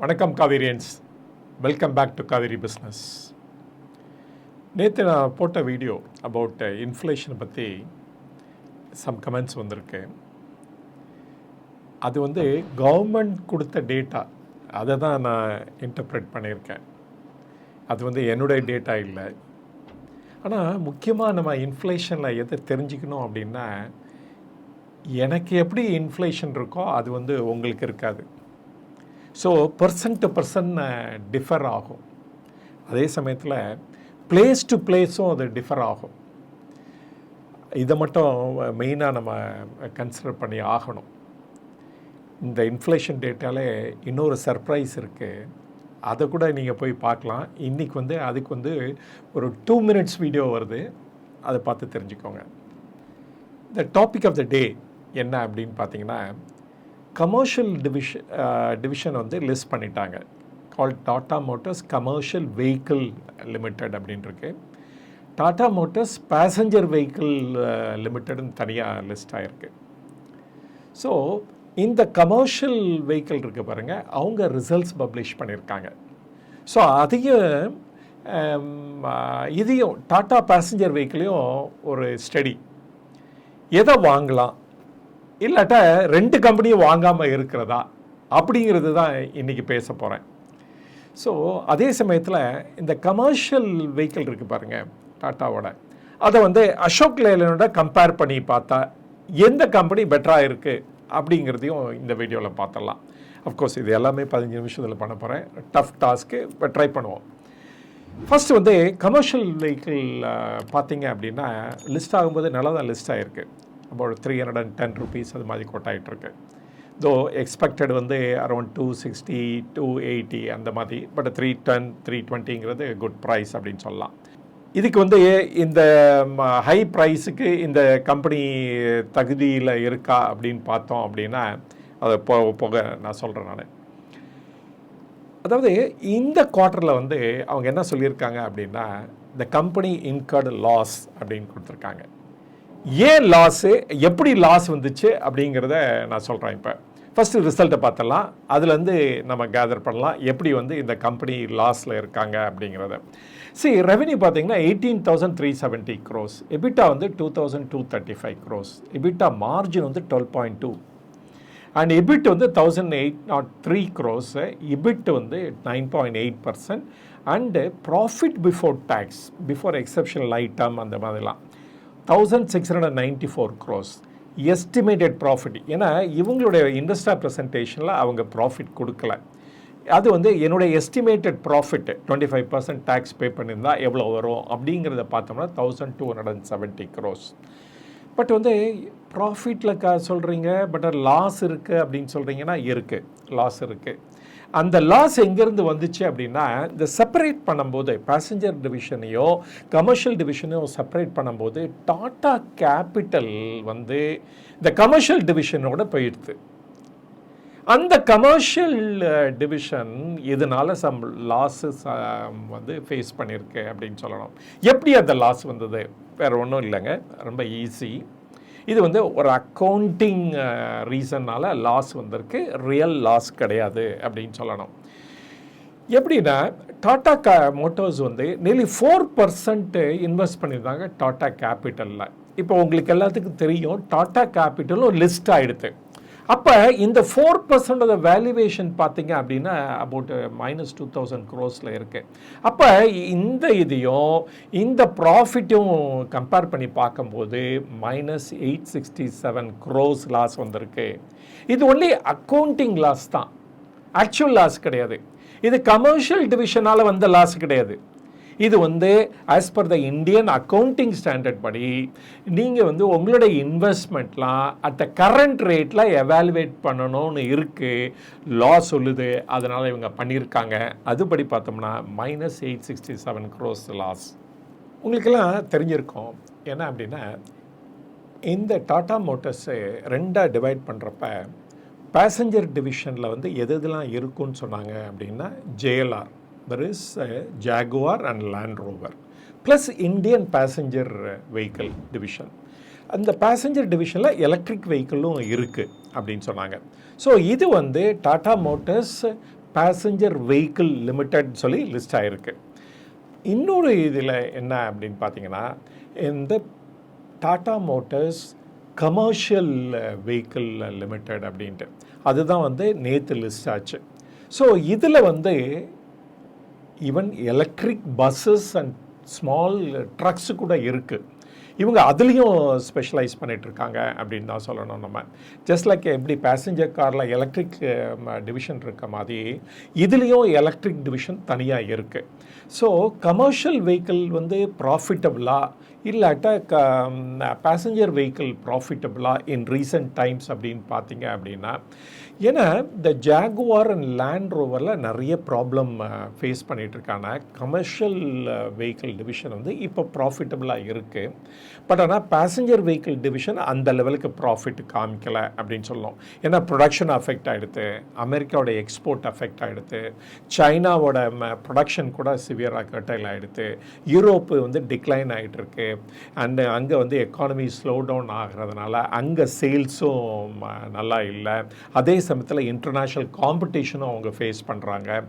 வணக்கம் Kaverians. Welcome back to Kaveri business நேற்று நான் போட்ட வீடியோ அபவுட் இன்ஃப்ளேஷனை பற்றி சம் கமெண்ட்ஸ் வந்திருக்கு. அது வந்து கவர்மெண்ட் கொடுத்த டேட்டா அதை தான் நான் இன்டர்பிரேட் பண்ணியிருக்கேன். அது வந்து என்னுடைய டேட்டா இல்லை. ஆனால் முக்கியமாக நம்ம இன்ஃப்ளேஷனில் எதை தெரிஞ்சுக்கணும் அப்படின்னா எனக்கு எப்படி இன்ஃப்ளேஷன் இருக்கோ அது வந்து உங்களுக்கு இருக்காது. So person to person differ ஆகும். அதே சமயத்தில் பிளேஸ் டு பிளேஸும் அது டிஃபர் ஆகும். இதை மட்டும் மெயினாக நம்ம கன்சிடர் பண்ணி ஆகணும். இந்த இன்ஃப்ளேஷன் டேட்டாலே இன்னொரு சர்ப்ரைஸ் இருக்குது அதை கூட நீங்கள் போய் பார்க்கலாம். இன்றைக்கி வந்து அதுக்கு வந்து ஒரு டூ மினிட்ஸ் வீடியோ வருது. அதை பார்த்து தெரிஞ்சுக்கோங்க. த டாபிக் ஆஃப் த டே என்ன அப்படின்னு பார்த்தீங்கன்னா கமர்ஷியல் டிவிஷன் டிவிஷன் வந்து லிஸ்ட் பண்ணிட்டாங்க. கால் Tata Motors commercial vehicle limited அப்படின்ட்டுருக்கு Tata Tata Motors passenger vehicle லிமிட்டெடுன்னு தனியாக லிஸ்ட் ஆகிருக்கு ஸோ இந்த கமர்ஷியல் வெஹிக்கிள் இருக்கு பாருங்கள் அவங்க ரிசல்ட்ஸ் பப்ளிஷ் பண்ணியிருக்காங்க ஸோ அதையும் um, இதையும் டாட்டா பேசஞ்சர் வெஹிக்கிளையும் ஒரு ஸ்டடி எதை வாங்கலாம்? இல்லாட்டா ரெண்டு கம்பெனியும் வாங்காமல் இருக்கிறதா? அப்படிங்கிறது தான் இன்றைக்கி பேச போகிறேன் ஸோ அதே சமயத்தில் இந்த கமர்ஷியல் வெஹிக்கிள் இருக்குது பாருங்கள் டாட்டாவோட. அதை வந்து அசோக் லேலனோட கம்பேர் பண்ணி பார்த்தா எந்த கம்பெனி பெட்டராக இருக்குது அப்படிங்கிறதையும் இந்த வீடியோவில் பார்த்துடலாம். அஃப்கோர்ஸ் இது எல்லாமே பதினஞ்சு நிமிஷத்தில் பண்ண போகிறேன் டஃப் டாஸ்க்கு ட்ரை பண்ணுவோம். ஃபர்ஸ்ட் வந்து கமர்ஷியல் வெஹிக்கிள் பார்த்தீங்க அப்படின்னா லிஸ்ட் ஆகும்போது நல்லா தான் லிஸ்ட் ஆகிருக்கு about three hundred and ten rupees அது மாதிரி கொட்டாயிட்ருக்கு தோ எக்ஸ்பெக்டட் வந்து around two sixty two eighty அந்த மாதிரி பட் த்ரீ டென் த்ரீ டுவெண்ட்டிங்கிறது குட் ப்ரைஸ் அப்படின்னு சொல்லலாம். இதுக்கு வந்து இந்த ஹை ப்ரைஸுக்கு இந்த கம்பெனி தகுதியில் இருக்கா அப்படின்னு பார்த்தோம் அப்படின்னா அதை போக போக நான் சொல்கிறேன் நான். அதாவது இந்த குவார்ட்டரில் வந்து அவங்க என்ன சொல்லியிருக்காங்க அப்படின்னா இந்த கம்பெனி இன்கர்டு லாஸ் அப்படின்னு கொடுத்துருக்காங்க. ஏன் லாஸு எப்படி லாஸ் வந்துச்சு அப்படிங்கிறத நான் சொல்கிறேன் இப்போ. ஃபஸ்ட்டு ரிசல்ட்டை பார்த்துடலாம். அதுலேருந்து நம்ம கேதர் பண்ணலாம். எப்படி வந்து இந்த கம்பெனி லாஸில் இருக்காங்க அப்படிங்கிறத. சி ரெவன்யூ பார்த்தீங்கன்னா eighteen thousand three seventy crores EBITDA வந்து two thousand two thirty five crores EBITDA margin வந்து twelve point two and EBIT வந்து thousand eight naught three crores EBIT வந்து nine point eight percent and profit before tax before exceptional item அந்த மாதிரிலாம். Thousand six hundred ninety four crores estimated profit ஏன்னா இவங்களுடைய இண்டஸ்ட்ரா ப்ரெசன்டேஷனில் அவங்க profit கொடுக்கல. அது வந்து என்னுடைய estimated profit twenty five percent tax pay பண்ணியிருந்தால் எவ்வளோ வரும் அப்படிங்கிறத பார்த்தோம்னா thousand two hundred and seventy crores but வந்து ப்ராஃபிட்டில் க சொல்கிறீங்க பட் லாஸ் இருக்குது அப்படின்னு சொல்கிறீங்கன்னா இருக்குது லாஸ் இருக்குது அந்த லாஸ் எங்கேருந்து வந்துச்சு அப்படின்னா இந்த செப்பரேட் பண்ணும்போது பேசஞ்சர் டிவிஷனையோ கமர்ஷியல் டிவிஷனையும் செப்பரேட் பண்ணும்போது டாட்டா கேபிட்டல் வந்து இந்த கமர்ஷியல் டிவிஷனோட போயிடுது. அந்த கமர்ஷியல் டிவிஷன் இதனால் சம் லாஸஸ் வந்து ஃபேஸ் பண்ணியிருக்கு அப்படின்னு சொல்லணும். எப்படி அந்த லாஸ் வந்தது? வேறு ஒன்றும் இல்லைங்க. ரொம்ப ஈஸி இது வந்து ஒரு அக்கௌண்டிங் ரீசன்னால் லாஸ் வந்திருக்கு. ரியல் லாஸ் கிடையாது அப்படின்னு சொல்லணும். எப்படின்னா டாடா கா மோட்டோர்ஸ் வந்து நெலி ஃபோர் பர்சன்ட்டு இன்வெஸ்ட் பண்ணியிருந்தாங்க டாட்டா கேபிட்டலில் இப்போ உங்களுக்கு எல்லாத்துக்கும் தெரியும் டாட்டா கேபிட்டலும் லிஸ்ட் ஆகிடுது அப்போ இந்த ஃபோர் பர்சன்டோட வேல்யூவேஷன் பார்த்தீங்க அப்படின்னா அபவுட் மைனஸ் டூ தௌசண்ட் க்ரோஸில் இருக்குது அப்போ இந்த இதையும் இந்த ப்ராஃபிட்டும் கம்பேர் பண்ணி பார்க்கும்போது minus eight sixty seven crores loss வந்திருக்கு. இது ஒன்லி அக்கௌண்டிங் லாஸ் தான். ஆக்சுவல் லாஸ் கிடையாது. இது கமர்ஷியல் டிவிஷனால் வந்த லாஸ் கிடையாது. இது வந்து as per the Indian accounting standard படி நீங்கள் வந்து உங்களுடைய இன்வெஸ்ட்மெண்ட்லாம் அட் த கரண்ட் ரேட்டில் எவாலுவேட் பண்ணணும்னு இருக்குது லா சொல்லுது அதனால் இவங்க பண்ணியிருக்காங்க அதுபடி பார்த்தோம்னா minus eight sixty seven crores loss உங்களுக்கெல்லாம் தெரிஞ்சிருக்கும். என்ன அப்படின்னா இந்த டாட்டா மோட்டர்ஸு ரெண்டாக டிவைட் பண்ணுறப்ப பேசஞ்சர் டிவிஷனில் வந்து எது எதெல்லாம் இருக்குன்னு சொன்னாங்க அப்படின்னா JLR there is Jaguar Jaguar and Land Rover plus Indian passenger vehicle division. அந்த பேசஞ்சர் டிவிஷனில் எலக்ட்ரிக் வெஹிக்கிளும் இருக்குது அப்படின்னு சொன்னாங்க. ஸோ இது வந்து Tata Motors passenger vehicle limited சொல்லி லிஸ்ட் ஆகிருக்கு இன்னொரு இதில் என்ன அப்படின்னு பார்த்தீங்கன்னா இந்த Tata Motors commercial vehicle limited அப்படின்ட்டு. அதுதான் வந்து நேற்று லிஸ்ட் ஆச்சு. ஸோ இதில் வந்து even electric buses and small trucks கூட இருக்குது இவங்க அதுலேயும் ஸ்பெஷலைஸ் பண்ணிகிட்ருக்காங்க இருக்காங்க அப்படின்னு தான் சொல்லணும் நம்ம. ஜஸ்ட் லைக் எப்படி பேசஞ்சர் காரில் எலக்ட்ரிக் டிவிஷன் இருக்க மாதிரி இதுலேயும் எலக்ட்ரிக் டிவிஷன் தனியாக இருக்குது ஸோ கமர்ஷியல் வெஹிக்கிள் வந்து ப்ராஃபிட்டபுளாக இல்லாட்ட க பேசஞ்சர் வெஹிக்கிள் ப்ராஃபிட்டபுளாக இன் ரீசன்ட் டைம்ஸ் அப்படின்னு பார்த்தீங்க அப்படின்னா ஏன்னா இந்த ஜாகுவார் அண்ட் லேண்ட் ரோவரில் நிறைய ப்ராப்ளம் ஃபேஸ் பண்ணிகிட்டு கமர்ஷியல் வெஹிக்கிள் டிவிஷன் வந்து இப்போ ப்ராஃபிட்டபுளாக இருக்குது பட் ஆனால் பேசஞ்சர் வெஹிக்கிள் டிவிஷன் அந்த லெவலுக்கு ப்ராஃபிட் காமிக்கலை அப்படின்னு சொல்லணும் ஏன்னா ப்ரொடக்ஷன் அஃபெக்ட் ஆகிடுது அமெரிக்காவோட எக்ஸ்போர்ட் அஃபெக்ட் ஆகிடுது சைனாவோட ப்ரொடக்ஷன் கூட சிவியராக கட்டையில் ஆகிடுது யூரோப்பு வந்து டிக்ளைன் ஆகிட்டு இருக்கு. அண்ட் அங்கே வந்து எக்கானமி ஸ்லோ டவுன் ஆகிறதுனால அங்கே சேல்ஸும் நல்லா இல்லை. அதே சமயத்தில் இன்டர்நேஷ்னல் காம்படிஷனும் அவங்க ஃபேஸ் பண்ணுறாங்க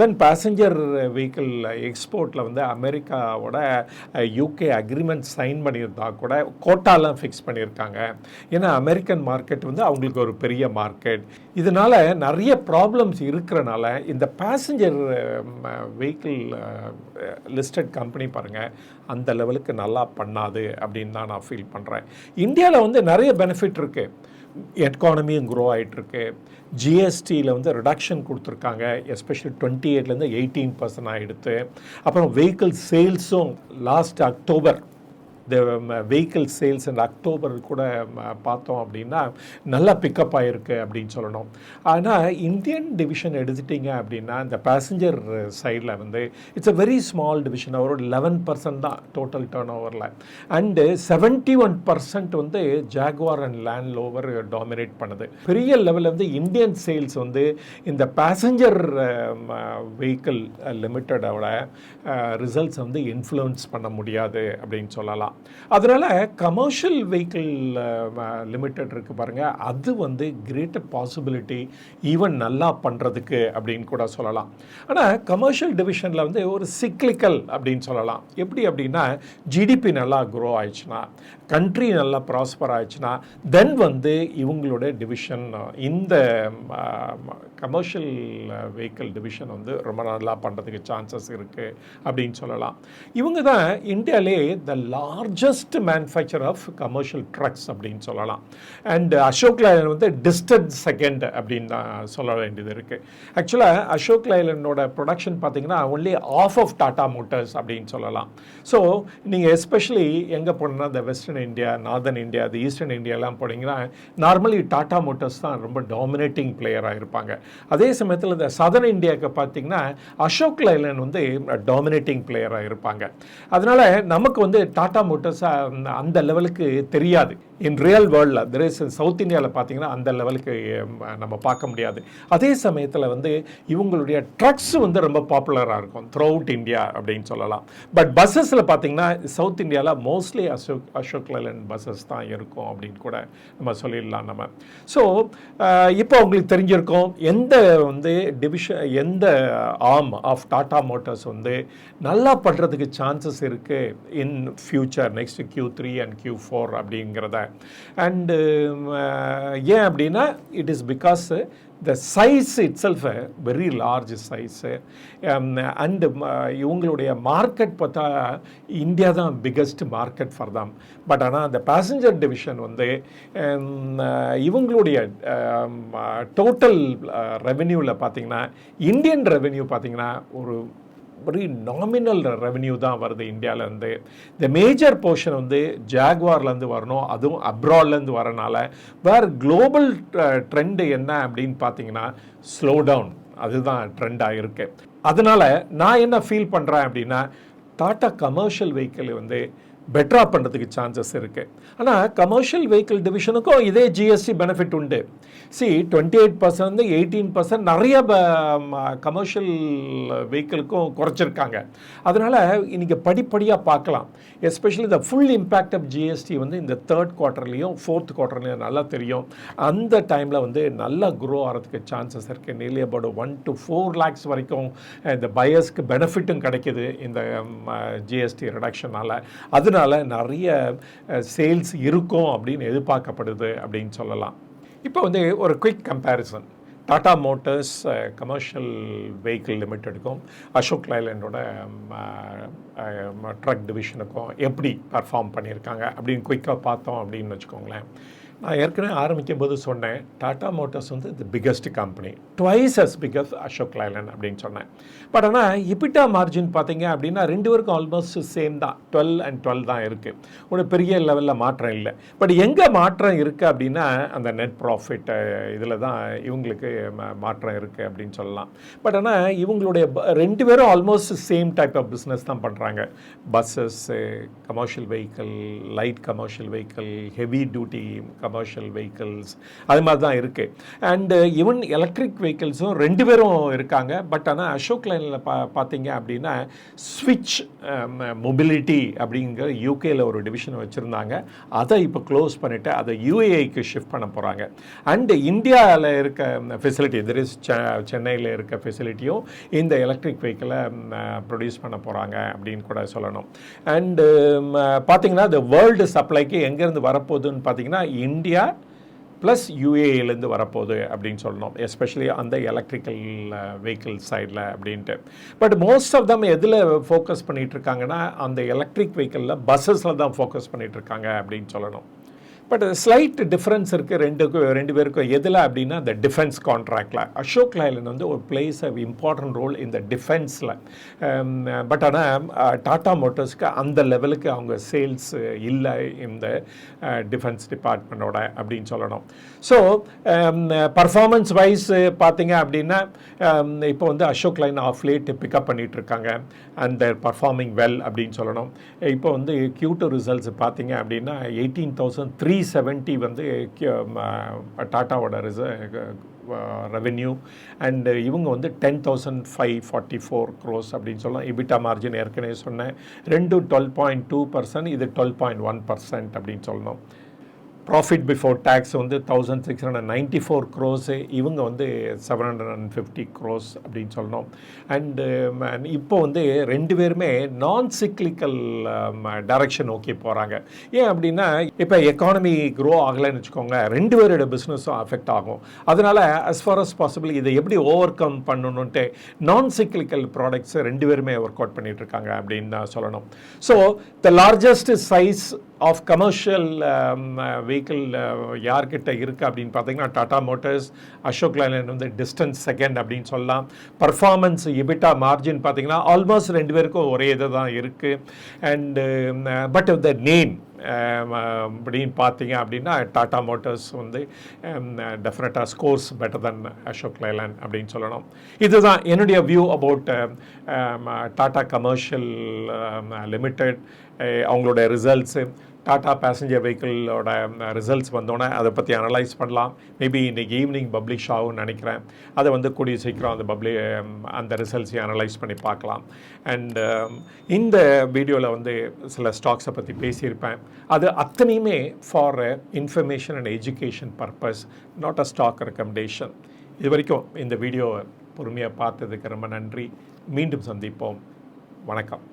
தென் பேசஞ்சர் வெஹிக்கிள் எக்ஸ்போர்ட்டில் வந்து அமெரிக்காவோட யூகே அக்ரிமெண்ட் சைன் பண்ணியிருந்தா கூட கோட்டாலாம் ஃபிக்ஸ் பண்ணியிருக்காங்க. ஏன்னா அமெரிக்கன் மார்க்கெட் வந்து அவங்களுக்கு ஒரு பெரிய மார்க்கெட் இதனால் நிறைய ப்ராப்ளம்ஸ் இருக்கிறனால இந்த பேசஞ்சர் வெஹிக்கிள் லிஸ்டட் கம்பெனி பாருங்கள் அந்த லெவலுக்கு நல்லா பண்ணாது அப்படின்னு தான் நான் ஃபீல் பண்ணுறேன் இந்தியாவில் வந்து நிறைய பெனிஃபிட் இருக்குது எக்கானமியும் க்ரோ ஆகிட்டுருக்கு ஜிஎஸ்டியில் வந்து ரிடக்ஷன் கொடுத்துருக்காங்க. எஸ்பெஷலி டுவெண்ட்டி எயிட்லேருந்து எயிட்டீன் பர்சன்ட் ஆகிடுத்து அப்புறம் வெஹிக்கிள் சேல்ஸும் லாஸ்ட் அக்டோபர் இந்த வெஹிக்கிள் சேல்ஸ் அண்ட் அக்டோபர் கூட பார்த்தோம் அப்படின்னா நல்லா பிக்கப் ஆகிருக்கு அப்படின்னு சொல்லணும். ஆனால் இந்தியன் டிவிஷன் எடுத்துட்டிங்க அப்படின்னா இந்த பேசஞ்சர் சைடில் வந்து it's a very small division ஒரு லெவன் பர்சன்ட் தான் டோட்டல் டேர்ன் ஓவரில் அண்டு செவன்ட்டி ஒன் பர்சன்ட் வந்து Jaguar and land rover dominate பண்ணுது. பெரிய லெவலில் வந்து இந்தியன் சேல்ஸ் வந்து இந்த பேசஞ்சர் வெஹிக்கிள் லிமிட்டடோட ரிசல்ட்ஸ் வந்து இன்ஃப்ளூயன்ஸ் பண்ண முடியாது அப்படின்னு சொல்லலாம். அதனால் கமர்ஷியல் வெஹிக்கிள் லிமிட்டட் இருக்குது பாருங்கள் அது வந்து கிரேட்டர் பாசிபிலிட்டி ஈவன் நல்லா பண்ணுறதுக்கு அப்படின்னு கூட சொல்லலாம். ஆனால் கமர்ஷியல் டிவிஷனில் வந்து ஒரு சிக்லிக்கல் அப்படின்னு சொல்லலாம். எப்படி அப்படின்னா ஜிடிபி நல்லா க்ரோ ஆயிடுச்சுன்னா கண்ட்ரி நல்லா ப்ராஸ்பர் ஆயிடுச்சுன்னா தென் வந்து இவங்களோட டிவிஷன் இந்த கமர்ஷியல் வெஹிக்கிள் டிவிஷன் வந்து ரொம்ப நல்லா பண்ணுறதுக்கு சான்சஸ் இருக்குது அப்படின்னு சொல்லலாம். இவங்க தான் இந்தியாவிலே the largest manufacture of commercial trucks அப்படின்னு சொல்லலாம். அண்ட் அசோக் லைலன் வந்து டிஸ்டன்ட் செகண்ட் அப்படின்னு தான் சொல்ல வேண்டியது இருக்குது ஆக்சுவலாக அசோக் லைலனோட ப்ரொடக்ஷன் பார்த்தீங்கன்னா only half of Tata Motors அப்படின்னு சொல்லலாம். ஸோ நீங்கள் எஸ்பெஷலி எங்கே போனோம்னா இந்த வெஸ்டர்ன் இந்தியா நார்தன் இந்தியா அது ஈஸ்டர்ன் இந்தியாலாம் போனீங்கன்னா நார்மலி டாட்டா மோட்டர்ஸ் தான் ரொம்ப டாமினேட்டிங் பிளேயராக இருப்பாங்க. அதே சமயத்தில் இந்த சதர்ன் இந்தியாவுக்கு பார்த்தீங்கன்னா அசோக் லைலன் வந்து டாமினேட்டிங் பிளேயராக இருப்பாங்க. அதனால் நமக்கு வந்து டாடா மோட்டர்ஸ் அந்த லெவலுக்கு தெரியாது. இன் ரியல் வேர்ல்டில் தெர் இஸ் சவுத் இந்தியாவில் பார்த்தீங்கன்னா அந்த லெவலுக்கு நம்ம பார்க்க முடியாது. அதே சமயத்தில் வந்து இவங்களுடைய ட்ரக்ஸ் வந்து ரொம்ப பாப்புலராக இருக்கும். த்ரூ அவுட் இந்தியா அப்படின்னு சொல்லலாம். பட் பஸ்ஸஸில் பார்த்தீங்கன்னா சவுத் இந்தியாவில் mostly Ashok Ashok Leyland buses தான் இருக்கும் அப்படின்னு கூட நம்ம சொல்லிடலாம் நம்ம. ஸோ இப்போ உங்களுக்கு தெரிஞ்சிருக்கோம் எந்த வந்து டிவிஷன் எந்த ஆர்ம் ஆஃப் டாடா மோட்டார்ஸ் வந்து நல்லா பண்ணுறதுக்கு சான்சஸ் இருக்குது in future next Q three and Q four அப்படிங்கிறத. அண்டு um, ஏன் அப்படின்னா it is because the size itself very large size and இவங்களுடைய மார்க்கெட் பார்த்தா இந்தியா தான் biggest market for them but ஆனால் அந்த பேசஞ்சர் டிவிஷன் வந்து um, இவங்களுடைய um, டோட்டல் uh, ரெவென்யூவில் பார்த்தீங்கன்னா இந்தியன் ரெவென்யூ பார்த்தீங்கன்னா ஒரு வெரி நாமினல் ரெவன்யூ தான் வருது இந்தியாவிலேருந்து. இந்த மேஜர் போர்ஷன் வந்து ஜாக்வார்லேருந்து வரணும். அதுவும் அப்ராட்லேருந்து வரனால. வேறு குளோபல் ட்ரெண்டு என்ன அப்படின்னு பார்த்தீங்கன்னா ஸ்லோ டவுன் அதுதான் ட்ரெண்டாக இருக்குது அதனால் நான் என்ன ஃபீல் பண்ணுறேன் அப்படின்னா டாட்டா கமர்ஷியல் வெஹிக்கிள் வந்து பெட்டராக பண்ணுறதுக்கு சான்சஸ் இருக்குது ஆனால் கமர்ஷியல் வெஹிக்கிள் டிவிஷனுக்கும் இதே ஜிஎஸ்டி பெனிஃபிட் உண்டு. C twenty eight percent eighteen percent நிறைய கமர்ஷியல் வெஹிக்கிளுக்கும் குறைச்சிருக்காங்க. அதனால் இன்றைக்கி படிப்படியாக பார்க்கலாம். எஸ்பெஷலி இந்த ஃபுல் இம்பேக்ட் ஆஃப் ஜிஎஸ்டி வந்து இந்த தேர்ட் குவார்ட்டர்லேயும் ஃபோர்த் குவார்ட்டர்லேயும் நல்லா தெரியும். அந்த டைமில் வந்து நல்லா க்ரோ ஆகிறதுக்கு சான்சஸ் இருக்குது nearly about one to four lakhs வரைக்கும் இந்த பயர்ஸ்க்கு பெனிஃபிட்டும் கிடைக்கிது இந்த ஜிஎஸ்டி ரிடக்ஷனால் அதனால நிறைய சேல்ஸ் இருக்கும் அப்படின்னு எதிர்பார்க்கப்படுது அப்படின்னு சொல்லலாம். இப்போ வந்து ஒரு quick comparison Tata Motors commercial vehicle லிமிட்டெடுக்கும் Ashok லைலண்டோட ட்ரக் டிவிஷனுக்கும் எப்படி பர்ஃபார்ம் பண்ணியிருக்காங்க அப்படின்னு குயிக்காக பார்த்தோம் அப்படின்னு வச்சுக்கோங்களேன். நான் ஏற்கனவே ஆரம்பிக்கும் போது சொன்னேன் டாடா மோட்டார்ஸ் வந்து the biggest company twice as big as Ashok Leyland அப்படின்னு சொன்னேன். பட் ஆனால் இபிட்டா மார்ஜின் பார்த்தீங்க அப்படின்னா ரெண்டு பேருக்கும் ஆல்மோஸ்ட் சேம் தான். டுவெல் அண்ட் டுவெல் தான் இருக்குது ஒன்று பெரிய லெவலில் மாற்றம் இல்லை. பட் எங்கே மாற்றம் இருக்குது அப்படின்னா அந்த நெட் ப்ராஃபிட் இதில் தான் இவங்களுக்கு மாற்றம் இருக்குது அப்படின்னு சொல்லலாம். பட் ஆனால் இவங்களுடைய ரெண்டு பேரும் almost same type of business தான் பண்ணுறாங்க buses commercial vehicle light commercial vehicle heavy duty commercial vehicles அது மாதிரி தான் இருக்குது அண்டு ஈவன் எலக்ட்ரிக் வெஹிக்கிள்ஸும் ரெண்டு பேரும் இருக்காங்க. பட் ஆனால் அசோக் லைனில் பா பார்த்தீங்க அப்படின்னா ஸ்விட்ச் மொபிலிட்டி um, அப்படிங்கிற யூகேயில் ஒரு டிவிஷன் வச்சுருந்தாங்க. அதை இப்போ க்ளோஸ் பண்ணிவிட்டு அதை யூஏஐக்கு ஷிஃப்ட் பண்ண போகிறாங்க அண்டு இந்தியாவில் இருக்க um, ஃபெசிலிட்டி தெர் இஸ் சென்னையில் இருக்க ஃபெசிலிட்டியும் இந்த எலக்ட்ரிக் வெஹிக்கிளை ப்ரொடியூஸ் பண்ண போகிறாங்க அப்படின்னு கூட சொல்லணும். Um, அண்டு பார்த்தீங்கன்னா இந்த வேர்ல்டு சப்ளைக்கு எங்கேருந்து வரப்போகுதுன்னு பார்த்தீங்கன்னா இந்தியா ப்ளஸ் யூஏலேருந்து வரப்போகுது அப்படின்னு சொல்லணும் எஸ்பெஷலி அந்த எலக்ட்ரிக்கல் வெஹிக்கிள் சைடில் அப்படின்ட்டு. பட் மோஸ்ட் ஆஃப் தம் எதில் ஃபோக்கஸ் பண்ணிகிட்ருக்காங்கன்னா அந்த எலக்ட்ரிக் வெஹிக்கிளில் பஸ்ஸஸில் தான் ஃபோக்கஸ் பண்ணிகிட்ருக்காங்க அப்படின்னு சொல்லணும். பட் ஸ்லைட் டிஃப்ரென்ஸ் இருக்குது ரெண்டுக்கும் ரெண்டு பேருக்கும் எதில் அப்படின்னா இந்த டிஃபென்ஸ் கான்ட்ராக்டில் அசோக் லைலன் வந்து ஒரு place um, a important role இந்த டிஃபென்ஸில் பட் ஆனால் டாடா மோட்டர்ஸ்க்கு அந்த லெவலுக்கு அவங்க சேல்ஸ் இல்லை இந்த டிஃபென்ஸ் டிபார்ட்மெண்ட்டோட அப்படின்னு சொல்லணும். ஸோ பர்ஃபார்மன்ஸ் வைஸ் பார்த்தீங்க அப்படின்னா um, இப்போ வந்து Ashok Leyland of late pickup பண்ணிகிட்டு இருக்காங்க. அண்ட் தேர் பர்ஃபார்மிங் வெல் அப்படின்னு சொல்லணும். இப்போ வந்து கியூட்டோ ரிசல்ட்ஸ் பார்த்தீங்க அப்படின்னா எயிட்டீன் தௌசண்ட் த்ரீ செவன்ட்டி வந்து டாட்டாவோட ரிச ரெவென்யூ அண்டு இவங்க வந்து ten thousand five forty four crores அப்படின்னு சொல்லலாம். இபிட்டா மார்ஜின் ஏற்கனவே சொன்னேன். ரெண்டு டுவெல் பாயிண்ட் டூ பர்சன்ட் இது டுவெல் பாயிண்ட் ஒன் பர்சன்ட் அப்படின்னு சொல்லணும். ப்ராஃபிட் பிஃபோர் டேக்ஸ் வந்து thousand six hundred ninety four crores இவங்க வந்து seven hundred and fifty crores அப்படின்னு சொல்லணும். அண்டு um, இப்போ வந்து ரெண்டு பேருமே நான் சிக்லிக்கல் டைரக்ஷன் நோக்கி போகிறாங்க ஏன் அப்படின்னா இப்போ எக்கானமி க்ரோ ஆகலைன்னு வச்சுக்கோங்க ரெண்டு பேரோட பிஸ்னஸும் அஃபெக்ட் ஆகும். அதனால் அஸ் ஃபார் அஸ் பாசிபிள் இதை எப்படி ஓவர் கம் பண்ணணுன்ட்டு நான் சிக்லிக்கல் ப்ராடக்ட்ஸ் ரெண்டு பேருமே ஒர்க் அவுட் பண்ணிகிட்ருக்காங்க இருக்காங்க அப்படின்னு தான் சொல்லணும். So the largest size of commercial vehicle யார்கிட்ட இருக்குது அப்படின்னு பார்த்தீங்கன்னா டாடா மோட்டர்ஸ் அசோக் லைலன் வந்து டிஸ்டன்ஸ் செகண்ட் அப்படின்னு சொல்லலாம். பர்ஃபார்மன்ஸ் இபிட்டா மார்ஜின் பார்த்தீங்கன்னா ஆல்மோஸ்ட் ரெண்டு பேருக்கும் ஒரே இது தான் இருக்குது and but um, the uh, name அப்படின்னு பார்த்தீங்க அப்படின்னா டாடா மோட்டர்ஸ் வந்து டெஃபினட்டாக scores better than Ashok Leyland அப்படின்னு சொல்லணும். இதுதான் என்னுடைய view about Tata commercial limited அவங்களோட ரிசல்ட்ஸு டாடா பேசஞ்சர் வெஹிக்கிளோட ரிசல்ட்ஸ் வந்தோடனே அதை பற்றி அனலைஸ் பண்ணலாம். மேபி இன்றைக்கி ஈவினிங் பப்ளிஷ் ஆகும்னு நினைக்கிறேன். அதை வந்து கூடிய சீக்கிரம் அந்த பப்ளி அந்த ரிசல்ட்ஸையும் அனலைஸ் பண்ணி பார்க்கலாம். அண்டு இந்த வீடியோவில் வந்து சில ஸ்டாக்ஸை பற்றி பேசியிருப்பேன். அது அத்தனையுமே for information and education purpose not a stock recommendation இது வரைக்கும் இந்த வீடியோவை பொறுமையாக பார்த்ததுக்கு ரொம்ப நன்றி. மீண்டும் சந்திப்போம். வணக்கம்.